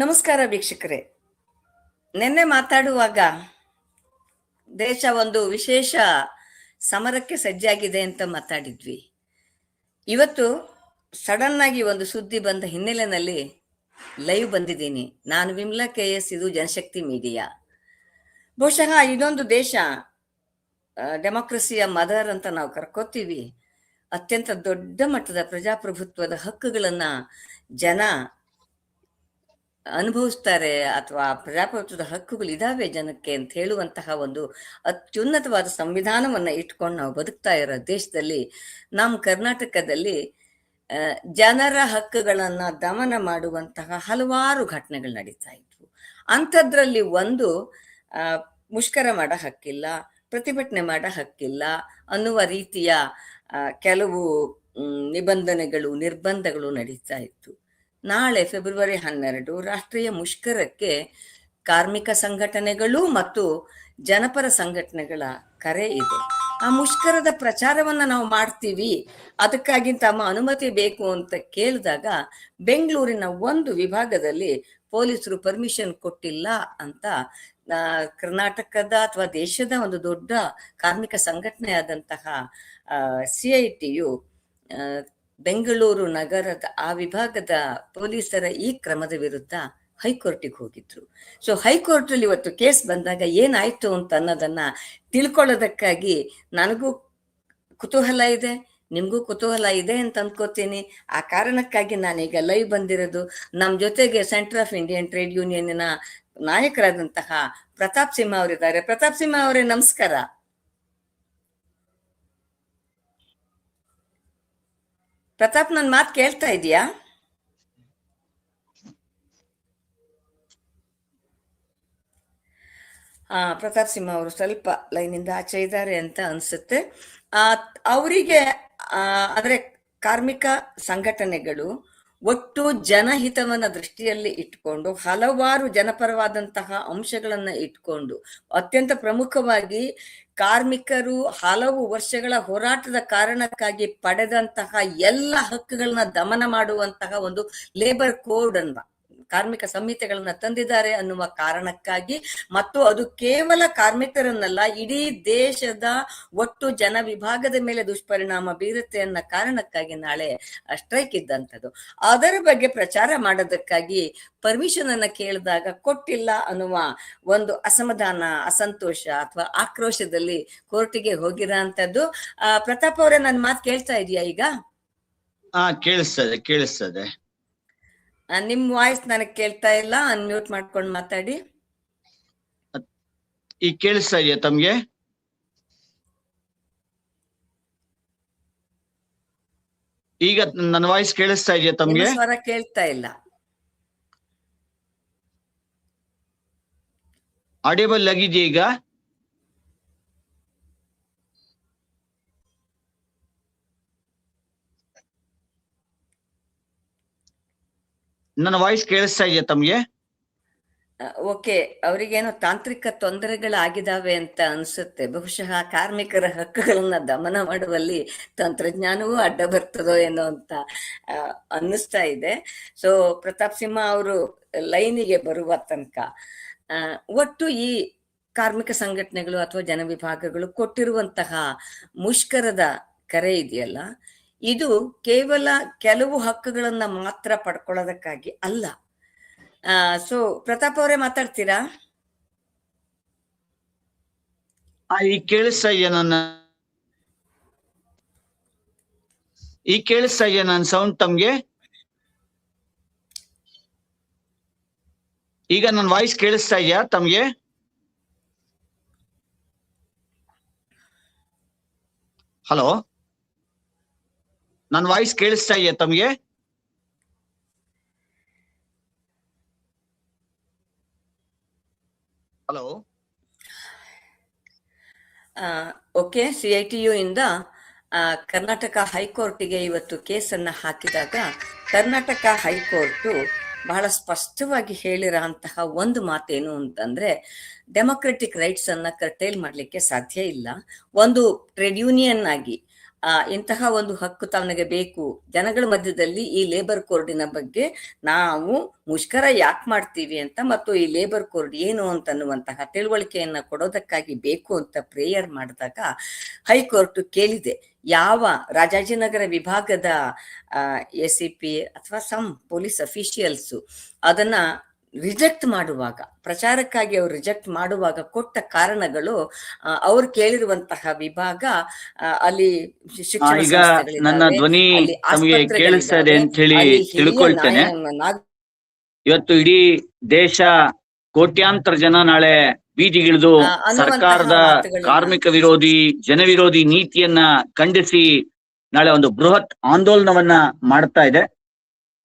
ನಮಸ್ಕಾರ ವೀಕ್ಷಕರೇ. ನಿನ್ನೆ ಮಾತಾಡುವಾಗ ದೇಶ ಒಂದು ವಿಶೇಷ ಸಮರಕ್ಕೆ ಸಜ್ಜಾಗಿದೆ ಅಂತ ಮಾತಾಡಿದ್ವಿ. ಇವತ್ತು ಸಡನ್ ಆಗಿ ಒಂದು ಸುದ್ದಿ ಬಂದ ಹಿನ್ನೆಲೆಯಲ್ಲಿ ಲೈವ್ ಬಂದಿದ್ದೀನಿ. ನಾನು ವಿಮ್ಲಾ ಕೆ ಎಸ್, ಇದು ಜನಶಕ್ತಿ ಮೀಡಿಯಾ ಬಹುಶಃ ಇದೊಂದು ದೇಶ ಡೆಮೋಕ್ರಸಿಯ ಮದರ್ ಅಂತ ನಾವು ಕರ್ಕೋತೀವಿ. ಅತ್ಯಂತ ದೊಡ್ಡ ಮಟ್ಟದ ಪ್ರಜಾಪ್ರಭುತ್ವದ ಹಕ್ಕುಗಳನ್ನ ಜನ ಅನುಭವಿಸ್ತಾರೆ ಅಥವಾ ಪ್ರಜಾಪ್ರಭುತ್ವದ ಹಕ್ಕುಗಳು ಇದಾವೆ ಜನಕ್ಕೆ ಅಂತ ಹೇಳುವಂತಹ ಒಂದು ಅತ್ಯುನ್ನತವಾದ ಸಂವಿಧಾನವನ್ನ ಇಟ್ಕೊಂಡು ನಾವು ಬದುಕ್ತಾ ಇರೋ ದೇಶದಲ್ಲಿ ನಮ್ಮ ಕರ್ನಾಟಕದಲ್ಲಿ ಜನರ ಹಕ್ಕುಗಳನ್ನ ದಮನ ಮಾಡುವಂತಹ ಹಲವಾರು ಘಟನೆಗಳು ನಡೀತಾ ಇದ್ವು. ಅಂಥದ್ರಲ್ಲಿ ಒಂದು ಮುಷ್ಕರ ಮಾಡೋ ಹಕ್ಕಿಲ್ಲ, ಪ್ರತಿಭಟನೆ ಮಾಡೋ ಹಕ್ಕಿಲ್ಲ ಅನ್ನುವ ರೀತಿಯ ಕೆಲವು ನಿಬಂಧನೆಗಳು, ನಿರ್ಬಂಧಗಳು ನಡೀತಾ ಇತ್ತು. ನಾಳೆ ಫೆಬ್ರವರಿ ಹನ್ನೆರಡು ರಾಷ್ಟ್ರೀಯ ಮುಷ್ಕರಕ್ಕೆ ಕಾರ್ಮಿಕ ಸಂಘಟನೆಗಳು ಮತ್ತು ಜನಪರ ಸಂಘಟನೆಗಳ ಕರೆ ಇದೆ. ಆ ಮುಷ್ಕರದ ಪ್ರಚಾರವನ್ನ ನಾವು ಮಾಡ್ತೀವಿ. ಅದಕ್ಕಾಗಿ ತಮ್ಮ ಅನುಮತಿ ಬೇಕು ಅಂತ ಕೇಳಿದಾಗ ಬೆಂಗಳೂರಿನ ಒಂದು ವಿಭಾಗದಲ್ಲಿ ಪೊಲೀಸರು ಪರ್ಮಿಷನ್ ಕೊಟ್ಟಿಲ್ಲ ಅಂತ ಕರ್ನಾಟಕದ ಅಥವಾ ದೇಶದ ಒಂದು ದೊಡ್ಡ ಕಾರ್ಮಿಕ ಸಂಘಟನೆ ಆದಂತಹ ಸಿ ಐ ಟಿಯು ಬೆಂಗಳೂರು ನಗರದ ಆ ವಿಭಾಗದ ಪೊಲೀಸರ ಈ ಕ್ರಮದ ವಿರುದ್ಧ ಹೈಕೋರ್ಟಿಗೆ ಹೋಗಿದ್ರು. ಸೊ ಹೈಕೋರ್ಟ್ ಅಲ್ಲಿ ಇವತ್ತು ಕೇಸ್ ಬಂದಾಗ ಏನಾಯ್ತು ಅಂತ ಅನ್ನೋದನ್ನ ತಿಳ್ಕೊಳ್ಳೋದಕ್ಕಾಗಿ ನನಗೂ ಕುತೂಹಲ ಇದೆ, ನಿಮಗೂ ಕುತೂಹಲ ಇದೆ ಅಂತ ಅನ್ಕೋತೀನಿ ಆ ಕಾರಣಕ್ಕಾಗಿ ನಾನೀಗ ಲೈವ್ ಬಂದಿರೋದು. ನಮ್ಮ ಜೊತೆಗೆ ಸೆಂಟರ್ ಆಫ್ ಇಂಡಿಯನ್ ಟ್ರೇಡ್ ಯೂನಿಯನ್ನ ನಾಯಕರಾದಂತಹ ಪ್ರತಾಪ್ ಸಿಂಹ ಅವರಿದ್ದಾರೆ. ಪ್ರತಾಪ್ ಸಿಂಹ ಅವರೇ ನಮಸ್ಕಾರ. ಪ್ರತಾಪ್, ನನ್ ಮಾತ್ ಕೇಳ್ತಾ ಇದೀಯಾ? ಆ, ಪ್ರತಾಪ್ ಸಿಂಹ ಅವರು ಸ್ವಲ್ಪ ಲೈನಿಂದ ಆಚೆ ಇದ್ದಾರೆ ಅಂತ ಅನ್ಸುತ್ತೆ. ಅವರಿಗೆ ಅಂದ್ರೆ ಕಾರ್ಮಿಕ ಸಂಘಟನೆಗಳು ಒಟ್ಟು ಜನಹಿತವನ್ನ ದೃಷ್ಟಿಯಲ್ಲಿ ಇಟ್ಕೊಂಡು, ಹಲವಾರು ಜನಪರವಾದಂತಹ ಅಂಶಗಳನ್ನ ಇಟ್ಕೊಂಡು, ಅತ್ಯಂತ ಪ್ರಮುಖವಾಗಿ ಕಾರ್ಮಿಕರು ಹಲವು ವರ್ಷಗಳ ಹೋರಾಟದ ಕಾರಣಕ್ಕಾಗಿ ಪಡೆದಂತಹ ಎಲ್ಲ ಹಕ್ಕುಗಳನ್ನ ದಮನ ಮಾಡುವಂತಹ ಒಂದು ಲೇಬರ್ ಕೋಡ್ ಅನ್ನ ಕಾರ್ಮಿಕ ಸಂಹಿತೆಗಳನ್ನ ತಂದಿದ್ದಾರೆ ಅನ್ನುವ ಕಾರಣಕ್ಕಾಗಿ ಮತ್ತು ಅದು ಕೇವಲ ಕಾರ್ಮಿಕರನ್ನಲ್ಲ, ಇಡೀ ದೇಶದ ಒಟ್ಟು ಜನ ವಿಭಾಗದ ಮೇಲೆ ದುಷ್ಪರಿಣಾಮ ಬೀರುತ್ತೆ ಅನ್ನೋ ಕಾರಣಕ್ಕಾಗಿ ನಾಳೆ ಸ್ಟ್ರೈಕ್ ಇದ್ದಂಥದ್ದು. ಅದರ ಬಗ್ಗೆ ಪ್ರಚಾರ ಮಾಡೋದಕ್ಕಾಗಿ ಪರ್ಮಿಷನ್ ಅನ್ನ ಕೇಳಿದಾಗ ಕೊಟ್ಟಿಲ್ಲ ಅನ್ನುವ ಒಂದು ಅಸಮಾಧಾನ, ಅಸಂತೋಷ ಅಥವಾ ಆಕ್ರೋಶದಲ್ಲಿ ಕೋರ್ಟಿಗೆ ಹೋಗಿರೋ ಅಂತದ್ದು ಪ್ರತಾಪ್ ಅವರೇ ನನ್ನ ಮಾತು ಕೇಳ್ತಾ ಇದೆಯಾ ಈಗ? ಹಾ ಕೇಳಿಸ್ತದೆ ಕೇಳಿಸ್ತದೆ. ನಿಮ್ ವಾಯ್ಸ್ ನನಗೆ ಕೇಳ್ತಾ ಇಲ್ಲ ಅನ್ಮ್ಯೂಟ್ ಮಾಡ್ಕೊಂಡು ಮಾತಾಡಿ. ಈಗ ಕೇಳಿಸ್ತಾ ಇದೆಯಾ ತಮ್ಗೆ? ಈಗ ನನ್ನ ವಾಯ್ಸ್ ಕೇಳಿಸ್ತಾ ಇದೆಯಾ ತಮ್ಗೆ? ಸ್ವರ ಕೇಳ್ತಾ ಇಲ್ಲ. ಆಡಿಯಬಲ್ ಆಗಿದೆಯಾ ಈಗ? ನನ್ನ ವಾಯ್ಸ್ ಕೇಳಿಸ್ತಾ ಇದೆಯಾ ತಮ್ಗೆ? ಓಕೆ ಅವರಿಗೇನೋ ತಾಂತ್ರಿಕ ತೊಂದರೆಗಳಾಗಿದಾವೆ ಅಂತ ಅನ್ಸುತ್ತೆ. ಬಹುಶಃ ಕಾರ್ಮಿಕರ ಹಕ್ಕುಗಳನ್ನ ದಮನ ಮಾಡುವಲ್ಲಿ ತಂತ್ರಜ್ಞಾನವೂ ಅಡ್ಡ ಬರ್ತದೋ ಏನೋ ಅಂತ ಅನ್ನಿಸ್ತಾ ಇದೆ. ಸೊ ಪ್ರತಾಪ್ ಸಿಂಹ ಅವರು ಲೈನಿಗೆ ಬರುವ ತನಕ ಒಟ್ಟು ಈ ಕಾರ್ಮಿಕ ಸಂಘಟನೆಗಳು ಅಥವಾ ಜನವಿಭಾಗಗಳು ಕೊಟ್ಟಿರುವಂತಹ ಮುಷ್ಕರದ ಕರೆ ಇದೆಯಲ್ಲ ಇದು ಕೇವಲ ಕೆಲವು ಹಕ್ಕುಗಳನ್ನ ಮಾತ್ರ ಪಡ್ಕೊಳ್ಳೋದಕ್ಕಾಗಿ ಅಲ್ಲ. ಸೊ ಪ್ರತಾಪ್ ಅವರೇ ಮಾತಾಡ್ತೀರಾ? ಈ ಕೇಳಿಸ್ತಾ ನನ್ನ. ಈ ಕೇಳಿಸ್ತಾ ಇದೆಯಾ ಸೌಂಡ್ ತಮ್ಗೆ. ಈಗ ನನ್ನ ವಾಯ್ಸ್ ಕೇಳಿಸ್ತಾ ಇದೆಯಾ ತಮ್ಗೆ? ಹಲೋ ನನ್ನ ವಾಯ್ಸ್ ಕೇಳಿಸ್ತಾ ಇದೆಯಾ ತಮಗೆ? Hello okay C I T U ಇಂದ ಕರ್ನಾಟಕ ಹೈಕೋರ್ಟಿಗೆ ಇವತ್ತು ಕೇಸನ್ನ ಹಾಕಿದಾಗ, ಕರ್ನಾಟಕ ಹೈಕೋರ್ಟು ಬಹಳ ಸ್ಪಷ್ಟವಾಗಿ ಹೇಳಿರೋಂತಹ ಒಂದು ಮಾತೇನು ಅಂತಂದ್ರೆ, ಡೆಮೊಕ್ರೆಟಿಕ್ ರೈಟ್ಸ್ ಅನ್ನ ಕರ್ಟೈಲ್ ಮಾಡ್ಲಿಕ್ಕೆ ಸಾಧ್ಯ ಇಲ್ಲ. ಒಂದು ಟ್ರೇಡ್ ಯೂನಿಯನ್ ಆಗಿ ಆ, ಇಂತಹ ಒಂದು ಹಕ್ಕು ತನಗೆ ಬೇಕು. ಜನಗಳ ಮಧ್ಯದಲ್ಲಿ ಈ ಲೇಬರ್ ಕೋರ್ಡಿನ ಬಗ್ಗೆ ನಾವು ಮುಷ್ಕರ ಯಾಕೆ ಮಾಡ್ತೀವಿ ಅಂತ ಮತ್ತು ಈ ಲೇಬರ್ ಕೋರ್ಡ್ ಏನು ಅಂತನ್ನುವಂತಹ ತಿಳುವಳಿಕೆಯನ್ನ ಕೊಡೋದಕ್ಕಾಗಿ ಬೇಕು ಅಂತ ಪ್ರೇಯರ್ ಮಾಡಿದಾಗ ಹೈಕೋರ್ಟ್ ಕೇಳಿದೆ. ಯಾವ ರಾಜಾಜಿನಗರ ವಿಭಾಗದ ಎಸ್ ಸಿ ಪಿ ಅಥವಾ ಸಮ್ ಪೊಲೀಸ್ ಅಫಿಷಿಯಲ್ಸು ಅದನ್ನ ರಿಜೆಕ್ಟ್ ಮಾಡುವಾಗ ಪ್ರಚಾರಕ್ಕಾಗಿ ಅವರು ರಿಜೆಕ್ಟ್ ಮಾಡುವಾಗ ಕೊಟ್ಟ ಕಾರಣಗಳು ಅವರು ಕೇಳಿರುವಂತಹ ವಿಭಾಗ ಅಲ್ಲಿ ನನ್ನ ಧ್ವನಿ ಕೇಳಿಸ್ತದೆ ತಮಗೆ ಕೇಳಿಸ್ತಾ ಇದೆ ಅಂತ ಹೇಳಿ ತಿಳ್ಕೊಳ್ತೇನೆ. ಇವತ್ತು ಇಡೀ ದೇಶ ಕೋಟ್ಯಾಂತರ ಜನ ನಾಳೆ ಬೀದಿಗಿಳಿದು ಸರ್ಕಾರದ ಕಾರ್ಮಿಕ ವಿರೋಧಿ ಜನವಿರೋಧಿ ನೀತಿಯನ್ನ ಖಂಡಿಸಿ ನಾಳೆ ಒಂದು ಬೃಹತ್ ಆಂದೋಲನವನ್ನ ಮಾಡ್ತಾ ಇದೆ.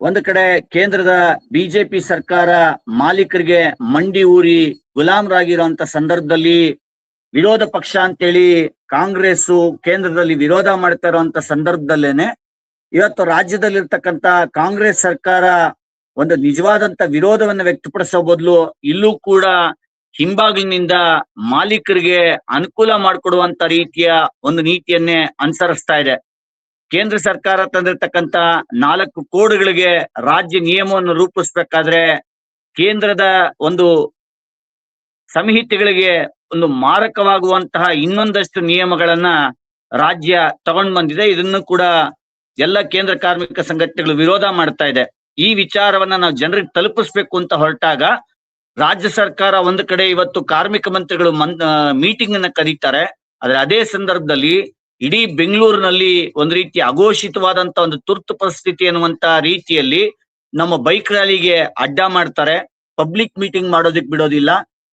ಒಂದು ಕಡೆ ಕೇಂದ್ರದ ಬಿಜೆಪಿ ಸರ್ಕಾರ ಮಾಲೀಕರಿಗೆ ಮಂಡಿ ಊರಿ ಗುಲಾಮರಾಗಿರುವಂತ ಸಂದರ್ಭದಲ್ಲಿ ವಿರೋಧ ಪಕ್ಷ ಅಂತೇಳಿ ಕಾಂಗ್ರೆಸ್ ಕೇಂದ್ರದಲ್ಲಿ ವಿರೋಧ ಮಾಡ್ತಾ ಇರುವಂತ ಸಂದರ್ಭದಲ್ಲೇನೆ ಇವತ್ತು ರಾಜ್ಯದಲ್ಲಿರ್ತಕ್ಕಂತ ಕಾಂಗ್ರೆಸ್ ಸರ್ಕಾರ ಒಂದು ನಿಜವಾದಂತ ವಿರೋಧವನ್ನು ವ್ಯಕ್ತಪಡಿಸೋ ಬದಲು ಇಲ್ಲೂ ಕೂಡ ಹಿಂಬಾಗಿಲಿನಿಂದ ಮಾಲೀಕರಿಗೆ ಅನುಕೂಲ ಮಾಡಿಕೊಡುವಂತ ರೀತಿಯ ಒಂದು ನೀತಿಯನ್ನೇ ಅನುಸರಿಸ್ತಾ ಇದೆ. ಕೇಂದ್ರ ಸರ್ಕಾರ ತಂದಿರ್ತಕ್ಕಂತ ನಾಲ್ಕು ಕೋಡ್ಗಳಿಗೆ ರಾಜ್ಯ ನಿಯಮವನ್ನು ರೂಪಿಸ್ಬೇಕಾದ್ರೆ ಕೇಂದ್ರದ ಒಂದು ಸಂಹಿತೆಗಳಿಗೆ ಒಂದು ಮಾರಕವಾಗುವಂತಹ ಇನ್ನೊಂದಷ್ಟು ನಿಯಮಗಳನ್ನ ರಾಜ್ಯ ತಗೊಂಡ್ ಬಂದಿದೆ ಇದನ್ನು ಕೂಡ ಎಲ್ಲ ಕೇಂದ್ರ ಕಾರ್ಮಿಕ ಸಂಘಟನೆಗಳು ವಿರೋಧ ಮಾಡ್ತಾ ಇದೆ. ಈ ವಿಚಾರವನ್ನ ನಾವು ಜನರಿಗೆ ತಲುಪಿಸ್ಬೇಕು ಅಂತ ಹೊರಟಾಗ ರಾಜ್ಯ ಸರ್ಕಾರ ಒಂದು ಕಡೆ ಇವತ್ತು ಕಾರ್ಮಿಕ ಮಂತ್ರಿಗಳು ಮನ್ ಮೀಟಿಂಗ್ ಅನ್ನ ಕರೀತಾರೆ. ಆದ್ರೆ ಅದೇ ಸಂದರ್ಭದಲ್ಲಿ ಇಡೀ ಬೆಂಗಳೂರಿನಲ್ಲಿ ಒಂದು ರೀತಿ ಅಘೋಷಿತವಾದಂತ ಒಂದು ತುರ್ತು ಪರಿಸ್ಥಿತಿ ಅನ್ನುವಂತ ರೀತಿಯಲ್ಲಿ ನಮ್ಮ ಬೈಕ್ ರ್ಯಾಲಿಗೆ ಅಡ್ಡ ಮಾಡ್ತಾರೆ. ಪಬ್ಲಿಕ್ ಮೀಟಿಂಗ್ ಮಾಡೋದಕ್ಕೆ ಬಿಡೋದಿಲ್ಲ.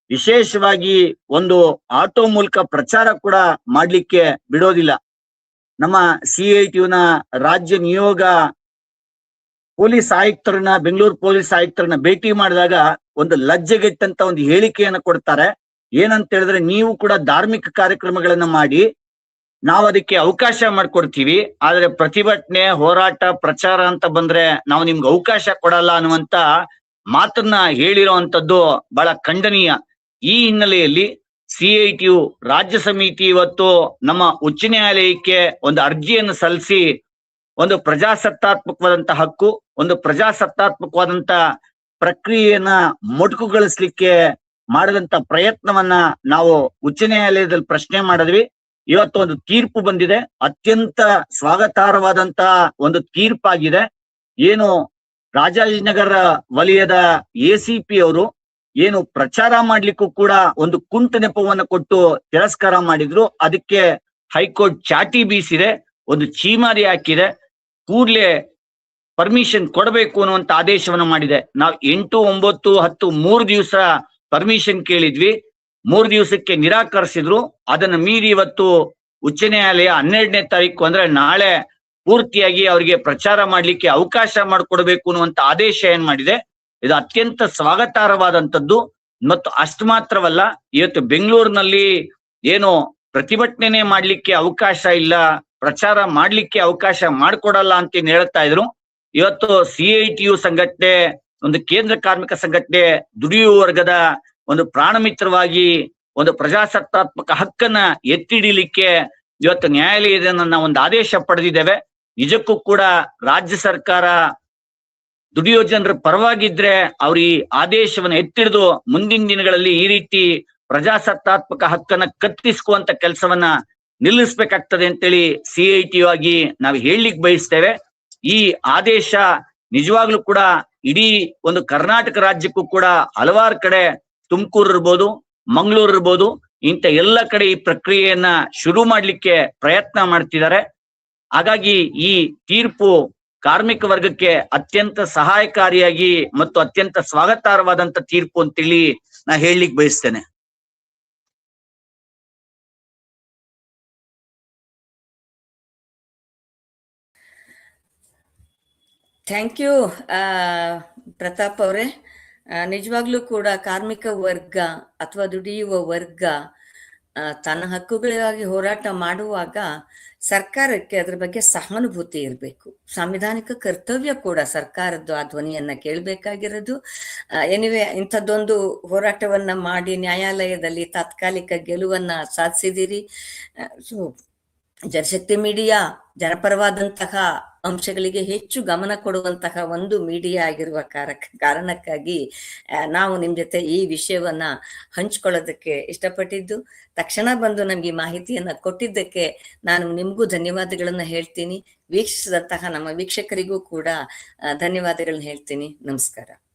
ವಿಶೇಷವಾಗಿ ಒಂದು ಆಟೋ ಮೂಲಕ ಪ್ರಚಾರ ಕೂಡ ಮಾಡ್ಲಿಕ್ಕೆ ಬಿಡೋದಿಲ್ಲ. ನಮ್ಮ ಸಿ ಐ ರಾಜ್ಯ ನಿಯೋಗ ಪೊಲೀಸ್ ಆಯುಕ್ತರನ್ನ, ಬೆಂಗಳೂರು ಪೊಲೀಸ್ ಆಯುಕ್ತರನ್ನ ಭೇಟಿ ಮಾಡಿದಾಗ ಒಂದು ಲಜ್ಜೆಗೆಟ್ಟಂತ ಒಂದು ಹೇಳಿಕೆಯನ್ನು ಕೊಡ್ತಾರೆ. ಏನಂತ ಹೇಳಿದ್ರೆ ನೀವು ಕೂಡ ಧಾರ್ಮಿಕ ಕಾರ್ಯಕ್ರಮಗಳನ್ನ ಮಾಡಿ ನಾವು ಅದಕ್ಕೆ ಅವಕಾಶ ಮಾಡ್ಕೊಡ್ತೀವಿ, ಆದ್ರೆ ಪ್ರತಿಭಟನೆ, ಹೋರಾಟ, ಪ್ರಚಾರ ಅಂತ ಬಂದ್ರೆ ನಾವು ನಿಮ್ಗೆ ಅವಕಾಶ ಕೊಡಲ್ಲ ಅನ್ನುವಂತ ಮಾತನ್ನ ಹೇಳಿರುವಂತದ್ದು ಬಹಳ ಖಂಡನೀಯ. ಈ ಹಿನ್ನೆಲೆಯಲ್ಲಿ ಸಿಐಟಿಯು ರಾಜ್ಯ ಸಮಿತಿ ಇವತ್ತು ನಮ್ಮ ಉಚ್ಚ ನ್ಯಾಯಾಲಯಕ್ಕೆ ಒಂದು ಅರ್ಜಿಯನ್ನು ಸಲ್ಲಿಸಿ, ಒಂದು ಪ್ರಜಾಸತ್ತಾತ್ಮಕವಾದಂತ ಹಕ್ಕು, ಒಂದು ಪ್ರಜಾಸತ್ತಾತ್ಮಕವಾದಂತ ಪ್ರಕ್ರಿಯೆಯನ್ನ ಮೊಟಕುಗೊಳಿಸ್ಲಿಕ್ಕೆ ಮಾಡಿದಂತ ಪ್ರಯತ್ನವನ್ನ ನಾವು ಉಚ್ಚ ನ್ಯಾಯಾಲಯದಲ್ಲಿ ಪ್ರಶ್ನೆ ಮಾಡಿದ್ವಿ. ಇವತ್ತು ಒಂದು ತೀರ್ಪು ಬಂದಿದೆ. ಅತ್ಯಂತ ಸ್ವಾಗತಾರ್ಹವಾದಂತ ಒಂದು ತೀರ್ಪಾಗಿದೆ. ಏನು ರಾಜಾಜಿನಗರ ವಲಯದ ಎ ಅವರು ಏನು ಪ್ರಚಾರ ಮಾಡ್ಲಿಕ್ಕೂ ಕೂಡ ಒಂದು ಕುಂಟು ನೆಪವನ್ನು ಕೊಟ್ಟು ತಿರಸ್ಕಾರ ಮಾಡಿದ್ರು. ಅದಕ್ಕೆ ಹೈಕೋರ್ಟ್ ಚಾಟಿ ಬೀಸಿದೆ. ಒಂದು ಚೀಮಾರಿ ಹಾಕಿದೆ. ಕೂಡ್ಲೆ ಪರ್ಮಿಷನ್ ಕೊಡಬೇಕು ಅನ್ನುವಂತ ಆದೇಶವನ್ನ ಮಾಡಿದೆ. ನಾವು ಎಂಟು ಒಂಬತ್ತು ಹತ್ತು ಮೂರು ದಿವಸ ಪರ್ಮಿಷನ್ ಕೇಳಿದ್ವಿ. ಮೂರು ದಿವಸಕ್ಕೆ ನಿರಾಕರಿಸಿದ್ರು. ಅದನ್ನ ಮೀರಿ ಇವತ್ತು ಉಚ್ಚ ನ್ಯಾಯಾಲಯ ಹನ್ನೆರಡನೇ ತಾರೀಕು ಅಂದ್ರೆ ನಾಳೆ ಪೂರ್ತಿಯಾಗಿ ಅವರಿಗೆ ಪ್ರಚಾರ ಮಾಡ್ಲಿಕ್ಕೆ ಅವಕಾಶ ಮಾಡಿಕೊಡ್ಬೇಕು ಅನ್ನುವಂತ ಆದೇಶ ಏನ್ ಮಾಡಿದೆ? ಇದು ಅತ್ಯಂತ ಸ್ವಾಗತಾರ್ಹವಾದಂಥದ್ದು. ಮತ್ತು ಅಷ್ಟು ಮಾತ್ರವಲ್ಲ, ಇವತ್ತು ಬೆಂಗಳೂರಿನಲ್ಲಿ ಏನು ಪ್ರತಿಭಟನೆ ಮಾಡ್ಲಿಕ್ಕೆ ಅವಕಾಶ ಇಲ್ಲ, ಪ್ರಚಾರ ಮಾಡ್ಲಿಕ್ಕೆ ಅವಕಾಶ ಮಾಡಿಕೊಡಲ್ಲ ಅಂತ ಹೇಳ್ತಾ ಇದ್ರು? ಇವತ್ತು ಸಿ ಐ ಟಿ ಯು ಸಂಘಟನೆ, ಒಂದು ಕೇಂದ್ರ ಕಾರ್ಮಿಕ ಸಂಘಟನೆ ದುಡಿಯುವ ವರ್ಗದ ಒಂದು ಪ್ರಾಣಮಿತ್ರವಾಗಿ ಒಂದು ಪ್ರಜಾಸತ್ತಾತ್ಮಕ ಹಕ್ಕನ್ನ ಎತ್ತಿಡಿಲಿಕ್ಕೆ ಇವತ್ತು ನ್ಯಾಯಾಲಯದ ಒಂದು ಆದೇಶ ಪಡೆದಿದ್ದೇವೆ. ನಿಜಕ್ಕೂ ಕೂಡ ರಾಜ್ಯ ಸರ್ಕಾರ ದುಡಿಯೋ ಜನರ ಪರವಾಗಿದ್ರೆ ಅವ್ರ ಈ ಆದೇಶವನ್ನ ಎತ್ತಿಡಿದು ಮುಂದಿನ ದಿನಗಳಲ್ಲಿ ಈ ರೀತಿ ಪ್ರಜಾಸತ್ತಾತ್ಮಕ ಹಕ್ಕನ್ನ ಕತ್ತಿಸ್ಕುವಂತ ಕೆಲಸವನ್ನ ನಿಲ್ಲಿಸ್ಬೇಕಾಗ್ತದೆ ಅಂತೇಳಿ ಸಿ ಐ ಟಿ ಆಗಿ ನಾವು ಹೇಳಲಿಕ್ಕೆ ಬಯಸ್ತೇವೆ. ಈ ಆದೇಶ ನಿಜವಾಗ್ಲೂ ಕೂಡ ಇಡೀ ಒಂದು ಕರ್ನಾಟಕ ರಾಜ್ಯಕ್ಕೂ ಕೂಡ ಹಲವಾರು ಕಡೆ ತುಮಕೂರು ಇರ್ಬೋದು, ಮಂಗಳೂರು ಇರ್ಬೋದು, ಇಂಥ ಎಲ್ಲ ಕಡೆ ಈ ಪ್ರಕ್ರಿಯೆಯನ್ನ ಶುರು ಮಾಡಲಿಕ್ಕೆ ಪ್ರಯತ್ನ ಮಾಡ್ತಿದ್ದಾರೆ. ಹಾಗಾಗಿ ಈ ತೀರ್ಪು ಕಾರ್ಮಿಕ ವರ್ಗಕ್ಕೆ ಅತ್ಯಂತ ಸಹಾಯಕಾರಿಯಾಗಿ ಮತ್ತು ಅತ್ಯಂತ ಸ್ವಾಗತಾರ್ಹವಾದಂತ ತೀರ್ಪು ಅಂತೇಳಿ ನಾ ಹೇಳಲಿಕ್ಕೆ ಬಯಸ್ತೇನೆ. ಥ್ಯಾಂಕ್ ಯು ಪ್ರತಾಪ್ ಅವರೇ. ನಿಜವಾಗ್ಲೂ ಕೂಡ ಕಾರ್ಮಿಕ ವರ್ಗ ಅಥವಾ ದುಡಿಯುವ ವರ್ಗ ತನ್ನ ಹಕ್ಕುಗಳಿಗಾಗಿ ಹೋರಾಟ ಮಾಡುವಾಗ ಸರ್ಕಾರಕ್ಕೆ ಅದ್ರ ಬಗ್ಗೆ ಸಹಾನುಭೂತಿ ಇರಬೇಕು. ಸಾಂವಿಧಾನಿಕ ಕರ್ತವ್ಯ ಕೂಡ ಸರ್ಕಾರದ್ದು ಆ ಧ್ವನಿಯನ್ನ ಕೇಳಬೇಕಾಗಿರೋದು. ಎನಿವೆ ಇಂಥದ್ದೊಂದು ಹೋರಾಟವನ್ನ ಮಾಡಿ ನ್ಯಾಯಾಲಯದಲ್ಲಿ ತಾತ್ಕಾಲಿಕ ಗೆಲುವನ್ನ ಸಾಧಿಸಿದಿರಿ. ಸೊ ಜನಶಕ್ತಿ ಮೀಡಿಯಾ, ಜನಪರವಾದಂತಹ ಅಂಶಗಳಿಗೆ ಹೆಚ್ಚು ಗಮನ ಕೊಡುವಂತಹ ಒಂದು ಮೀಡಿಯಾ ಆಗಿರುವ ಕಾರಣಕ್ಕಾಗಿ ನಾವು ನಿಮ್ಮ ಜೊತೆ ಈ ವಿಷಯವನ್ನ ಹಂಚ್ಕೊಳ್ಳೋದಕ್ಕೆ ಇಷ್ಟಪಟ್ಟಿದ್ದು, ತಕ್ಷಣ ಬಂದು ನಮ್ಗೆ ಈ ಮಾಹಿತಿಯನ್ನ ಕೊಟ್ಟಿದ್ದಕ್ಕೆ ನಾನು ನಿಮಗೂ ಧನ್ಯವಾದಗಳನ್ನ ಹೇಳ್ತೀನಿ. ವೀಕ್ಷಿಸಿದಂತಹ ನಮ್ಮ ವೀಕ್ಷಕರಿಗೂ ಕೂಡ ಧನ್ಯವಾದಗಳನ್ನ ಹೇಳ್ತೀನಿ. ನಮಸ್ಕಾರ.